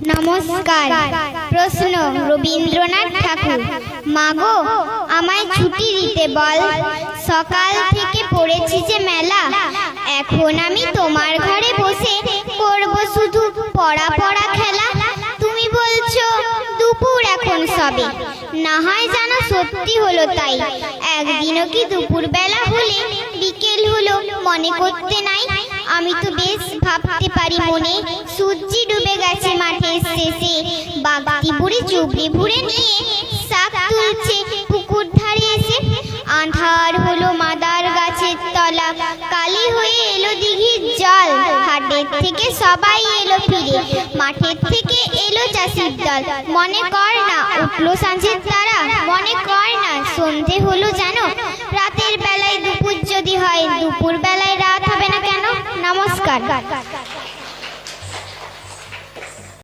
নমস্কার। প্রশ্ন, রবীন্দ্রনাথ ঠাকুর, মাগো, আমায় ছুটি দিতে বল। সকাল থেকে পড়েছি যে মেলা। এখন আমি তোমার ঘরে বসে করব শুধু পড়া পড়া খেলা। তুমি বলছো, দুপুর এখন সবে। না হয় জানো সত্যি হলো তাই। একদিনও কি দুপুর বেলা হলে বিকেল হলো মনে করতে নাই? আমি তো বেশ ভাবতে পারি মনে। সূর্যি বুড়ি চুবড়ি ভুড়ে নিয়ে শাক তুলছে, পুকুর ধারে এসে। আন্ধার হলো মাদার গাছের তলা, কালি হয়ে এলো দিঘির জল। হাটের থেকে সবাই এলো ফিরে, মাঠের থেকে এলো চাষির দল। মনে কর না, উঠল সাঁঝের তারা। মনে কর না, সন্ধে হলো জানো। রাতের বেলায় দুপুর যদি হয় দুপুর বেলায় রাত হবে না কেন? নমস্কার।